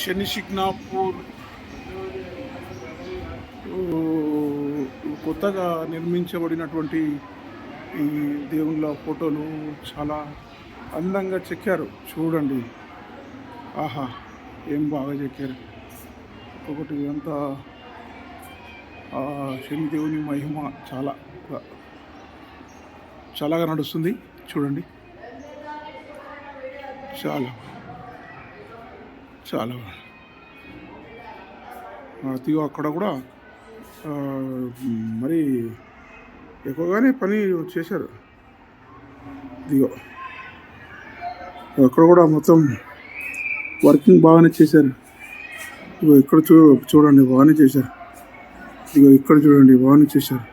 శని షిక్నాపూర్ కొత్తగా నిర్మించబడినటువంటి ఈ దేవుళ్ళ ఫోటోలు చాలా అందంగా చెక్కారు. చూడండి. ఆహా ఏం బాగా చెక్కారు. ఒకటి అంతా శనిదేవుని మహిమ చాలా చాలాగా నడుస్తుంది. చూడండి. చాలా. చాలా. అతిగా అక్కడ కూడా మరి ఎక్కువగానే పని చేశారు. దిగో అక్కడ కూడా మొత్తం వర్కింగ్ బాగానే చేశారు. ఇగో ఇక్కడ చూ చూడండి బాగానే చేశారు. ఇగో ఇక్కడ చూడండి బాగానే చేశారు.